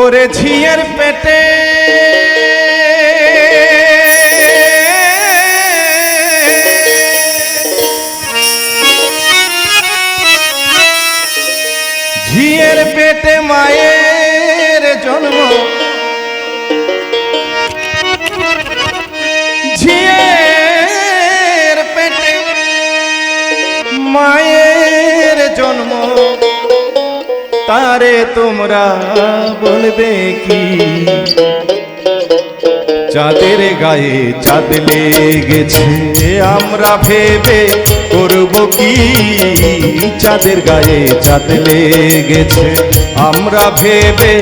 ওরে ঝিয়ের পেটে। ঝিয়ের পেটে মায়ের জন্ম। জন্ম। তারে তোমরা বলবে কি? চাঁদের গায়ে চাঁদ লেগেছে, আমরা ভেবে করব কি? চাঁদের গায়ে চাঁদ লেগেছে, আমরা ভেবে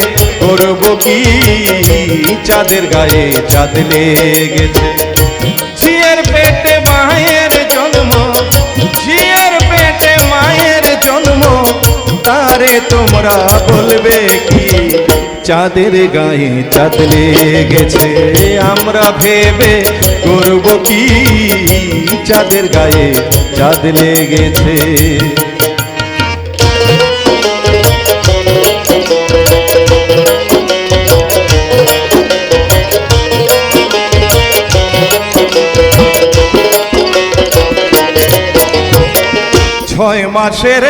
করব কি? চাঁদের গায়ে চাঁদ লেগেছে। তোমরা বলবে কি? চাঁদের গায়ে চাঁদ লেগেছে। আমরা ভেবে করব কি? চাঁদের গায়ে চাঁদ লেগেছে। ছয় মাসের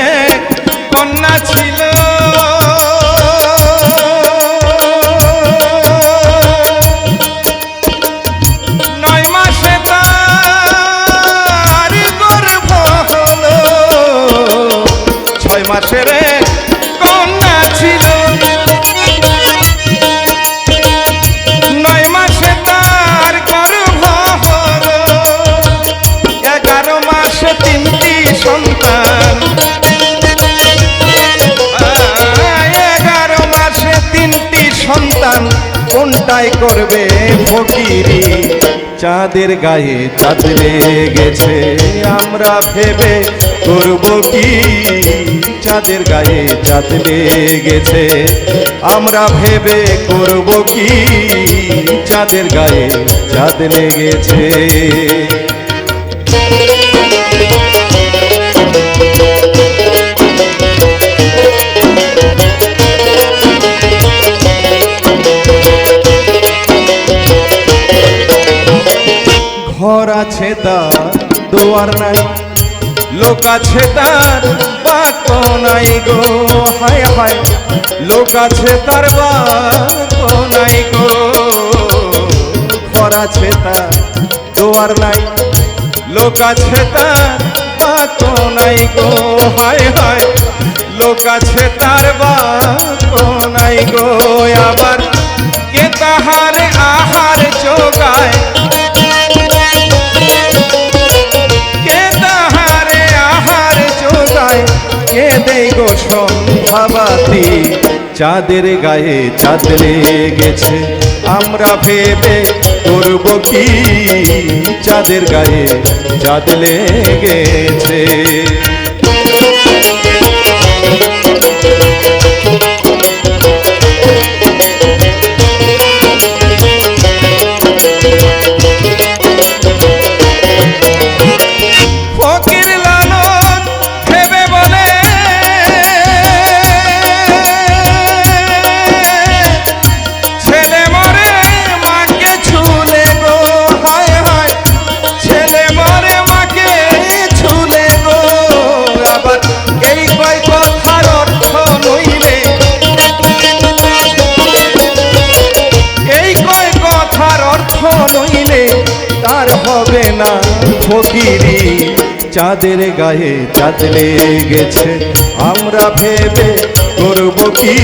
এগারো মাসে তিনটি সন্তান, কোনটাই করবে ফকিরি? চাঁদের গায়ে চাঁদ লেগেছে, আমরা ভেবে করব কি? চাঁদের গায়ে চাঁদ লেগেছে, আমরা ভেবে করব কি? চাঁদের গায়ে চাঁদ লেগেছে। ঘর আছে তার, দুয়ার নাই। লোক আছে তার বাক নাই গো, হায় হায়। লোক আছে তার বাক নাই গো। ঘর আছে তার, দুয়ার নাই। লোক আছে তার বাক নাই গো, হায় হায়। লোক আছে তার বাক নাই গো। আবার কে তাহার আহার যোগায় দেই গো সন্ধ্যাবাতি চাঁদের গায়ে চাঁদ লেগেছে। আমরা ভেবে করব কি? চাঁদের গায়ে চাঁদ লেগেছে। তার হবে না ফকিরি। চাঁদের গায়ে চাঁদ গেছে আমরা ভেবে করব কি?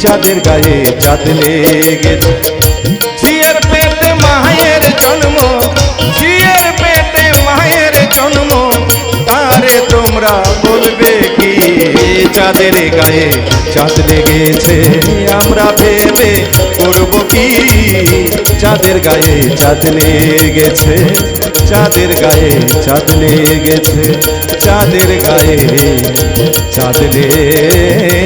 চাঁদের গায়ে চাঁদ গেছে জন্ম মায়ের জন্ম। তারে তোমরা বলবে কি? চাঁদের গায়ে চাঁদ লেগেছে। আমরা ভেবে করব কি? চাঁদের গায়ে চাঁদ গেছে চাঁদের গায়ে চাঁদ গেছে চাঁদের গায়ে চাঁদ লেগেছে